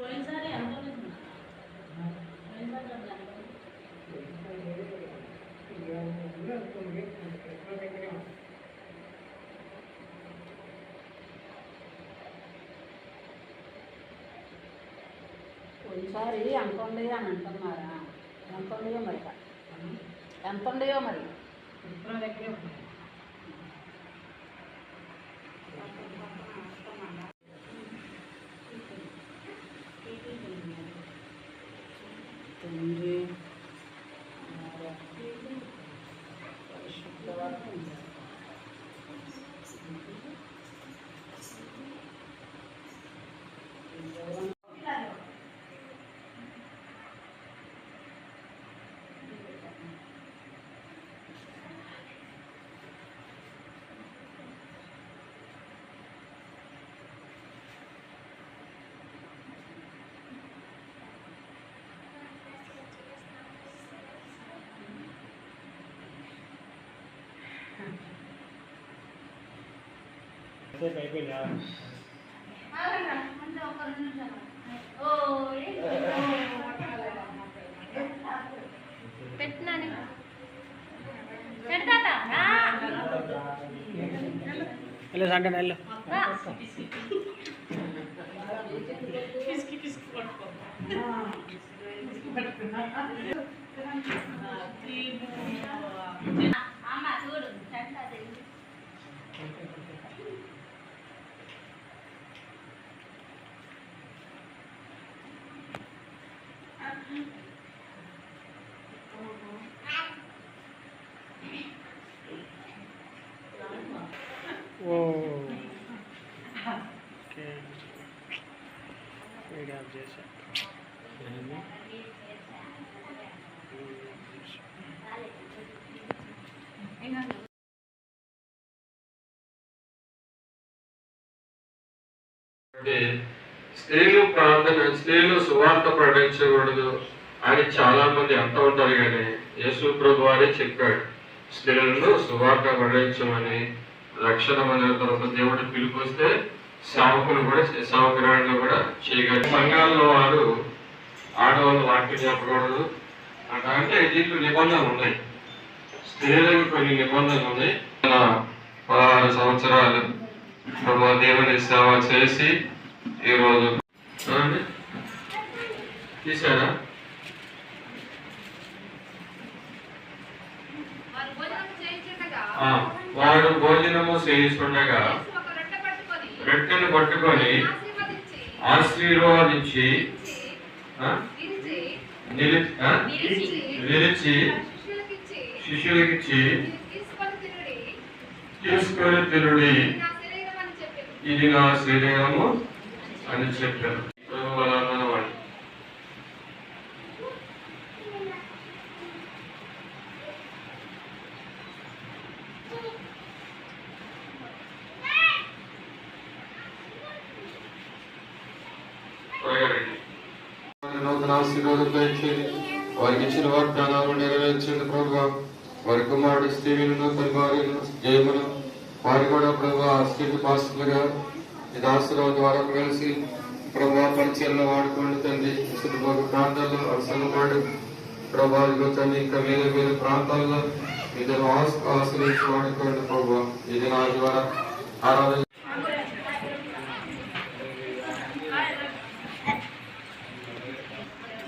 పోయినసారి అనుకోలేదు పోయినసారి ఎంత? ఉండయో అని అంటున్నారా? ఎంత ఉండయో మరి ఎంత ఉండయో మరి? ఇప్పుడు దగ్గరే for reading. పెట్టినాని పెడతా రా. వెళ్ళు సంటే స్త్రీలు ప్రార్థన స్త్రీలు సువార్త ప్రకటించకూడదు అని చాలా మంది అంటూ ఉంటారు కానీ యేసు ప్రభు వారే చెప్పాడు స్త్రీలను సువార్త ప్రకటించమని రక్షణ మన తర్వాత దేవుడు పిలుపుస్తే సేవకులు కూడా సేవకురాళ్ళు కూడా చేయగలరు సంఘాల్లో వారు ఆడవాళ్ళు వాక్యం చెప్పకూడదు. అంట అంటే దీంట్లో నిబంధనలు ఉన్నాయి. స్త్రీలకు కొన్ని నిబంధనలు ఉన్నాయి. పదహారు సంవత్సరాలు ప్రభు దేవుని సేవ చేసి ఈరోజు. తీశారా వారు భోజనము చేయిస్తుండగా యేసు ఒక రొట్టె పట్టుకొని రొట్టెను పట్టుకొని ఆశీర్వాదించి నిలిచి శిష్యులకిచ్చి తీసుకొని తిరుడి ఇది నా శరీరము అని చెప్పారు త్వరగా రండి. నూతన ఆశీర్వాదం దయచేయండి వారికి ఇచ్చిన వాగ్దానాలు నెరవేర్చండి ప్రభు వారి కుమారుడు స్త్రీలను నూతన భార్యను జయమును వారి కూడా ప్రభు స్థితి పాస్తులుగా ఇది ఆశీర్వాదం ద్వారా కలిసి ప్రభా పరిచయంలో వాడుకోండి తండ్రి ఇసుడు ప్రాంతాల్లో అవసరమాడు ప్రభావిలో తండ్రి ఇంకా వేరే వేరే ప్రాంతాల్లో ఇద్దరు ఆశ్రయించి వాడుకోండి ప్రభు ఇది నా ద్వారా ఆరాధన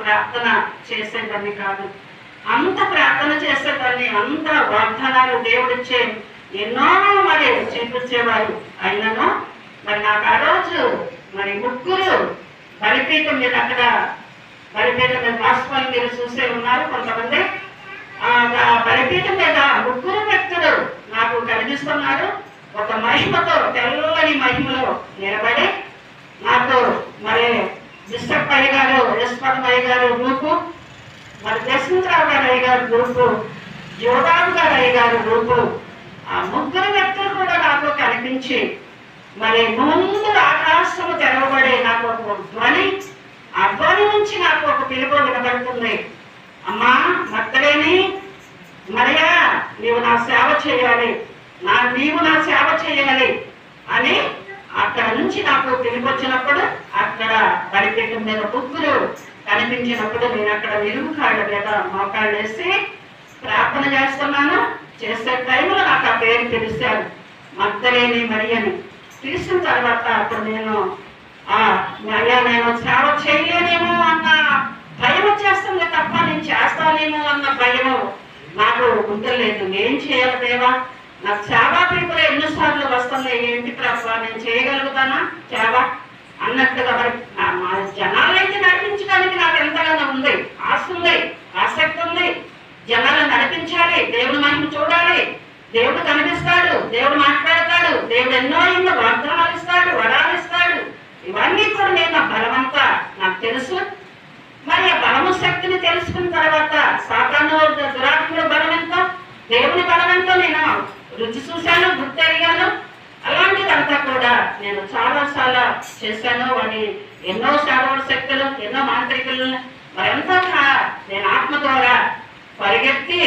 ప్రార్థన చేసే దాన్ని కాదు. అంత ప్రార్థన చేసే దాన్ని అంత వాగ్దానాలు దేవుడిచ్చే ఎన్నో మరి చూపించేవారు అయినను మరి నాకు ఆ రోజు మరి ముగ్గురు బలిపీఠం మీద అక్కడ బలిపీఠం మీద వాస్తవాలు మీరు చూసే ఉన్నారు కొంతమంది. ఆ బలిపీఠం మీద ముగ్గురు వ్యక్తులు నాకు కనిపిస్తున్నారు. ఒక మహిమతో తెల్లని మహిమలో నిలబడి నాకు మరి బిషప్ పై గారు యశ్వర్ పై గారు గ్రూపు మరి జస్వంతరావు గారు అయ్య గారు గ్రూపు యోగాబు గారు అయ్య గారు గ్రూపు ఆ ముగ్గురు వ్యక్తులు కూడా నాకు కనిపించి మరి ముందు ఆకాశము తెరవబడే నాకు ఒక ధ్వని ఆ ధ్వని నుంచి నాకు ఒక పిలుపు వినబడుతుంది. అమ్మా మత్తలేని మరియా నీవు నా సేవ చేయాలి. నా నీవు నా సేవ చేయాలి అని అక్కడ నుంచి నాకు పిలిపొచ్చినప్పుడు అక్కడ బలిపీఠం మీద ముగ్గురు కనిపించినప్పుడు నేను అక్కడ నిలువు కాళ్ళ మీద మోకాళ్ళు వేసి ప్రార్థన చేస్తున్నాను. చేసే టైంలో నాకు ఆ పేరు పిలిచారు మద్దలేని మరియని. తీసిన తర్వాత అప్పుడు నేను ఆ అయ్యా నేను సేవ చేయలేనేమో అన్న భయం వచ్చేస్తుంది తప్ప నేను చేస్తానేమో అన్న భయం నాకు ఉండలేదు. నేను చేయాలి దేవా? నాకు సేవా పిలుపులు ఎన్నిసార్లు వస్తున్నాయి. ఏంటి ప్రభావ నేను చేయగలుగుతానా సేవ? అన్నట్టుగా మరి మా జనాలైతే నడిపించడానికి నాకు ఎంతగానో ఉంది. ఆశ ఉంది ఆసక్తి ఉంది. జనాలను నడిపించాలి. దేవుడు మహిమ చూడాలి. దేవుడు కనిపిస్తాడు. దేవుడు మాట్లాడాలి దేవుడు ఎన్నో ఎన్నో వాగ్దానాలు ఇస్తాడు వరాలు ఇస్తాడు. ఇవన్నీ కూడా నేను నా బలమంతా నాకు తెలుసు. మరి ఆ బలము శక్తిని తెలుసుకున్న తర్వాత సాతాను దురాత్మల బలం ఎంతో దేవుని బలం ఎంతో నేను రుచి చూశాను గుర్తెరిగాను అలాంటిదంతా కూడా నేను చాలా చాలా చేశాను అని ఎన్నో శారీరక శక్తులు ఎన్నో మాంత్రికులను మరంతా నేను ఆత్మ ద్వారా పరిగెత్తి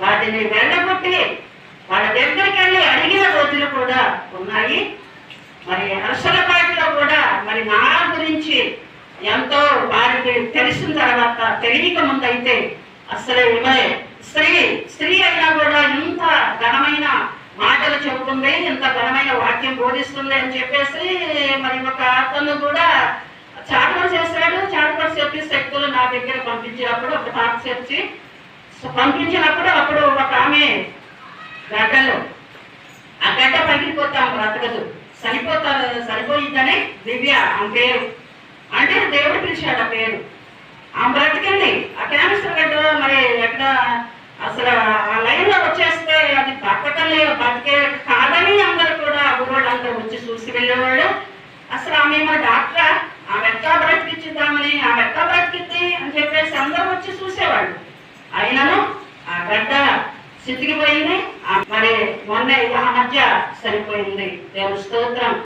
వాటిని వెళ్ళగొట్టి దగ్గరికి వెళ్ళి అడిగిన రోజులు కూడా ఉన్నాయి. మరి అరసలపాటిలో కూడా మరి నా గురించి ఎంతో వారికి తెలిసిన తర్వాత తెలియక ముందు అయితే అసలు ఈమె స్త్రీ స్త్రీ అయినా కూడా ఇంత ఘనమైన మాటలు చెబుతుంది ఇంత ఘనమైన వాక్యం బోధిస్తుంది అని చెప్పేసి మరి ఒక అతను కూడా చాటులు చేశాడు. చాటులు చెప్పి శక్తులు నా దగ్గర పంపించినప్పుడు ఒక తాత చెప్పి పంపించినప్పుడు అప్పుడు ఒక ఆమె గడ్డలో ఆ గడ్డ పగిలిపోతాం బ్రతకదు. సరిపోతా సరిపోయిందని దివ్య ఆమె పేరు. అంటే దేవుడు పిలిచాడు ఆ పేరు. ఆమె బ్రతికింది. ఆ క్యాన్సర్ గడ్డ మరి ఎక్కడ అసలు ఆ లైన్లో వచ్చేస్తే అది బతకలే బతికే కాదని అందరు కూడా ఊరోళ్ళు అందరూ వచ్చి చూసి వెళ్ళేవాళ్ళు. అసలు ఆమె మా డాక్టర్? ఆమె ఎట్లా బ్రతికిచ్చిద్దామని ఆమె ఎట్లా బ్రతికిద్ది అని చెప్పేసి అందరూ వచ్చి చూసేవాళ్ళు. అయినను ఆ గడ్డ సితికిపోయింది పోయింది. మరి మొన్న ఆ మధ్య సరిపోయింది. దేవుని స్తోత్రం.